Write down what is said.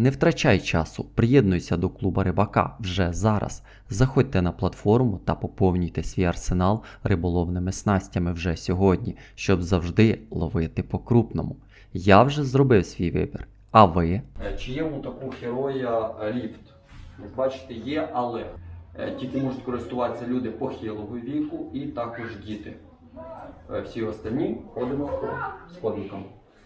Не втрачай часу, приєднуйся до клуба рибака вже зараз. Заходьте на платформу та поповнюйте свій арсенал риболовними снастями вже сьогодні, щоб завжди ловити по-крупному. Я вже зробив свій вибір. А ви? Е, Чи є у такого героя ліфт? Як бачите, є, але е, тільки можуть користуватися люди похилого віку і також діти. Е, Всі останні ходимо по сходинкам.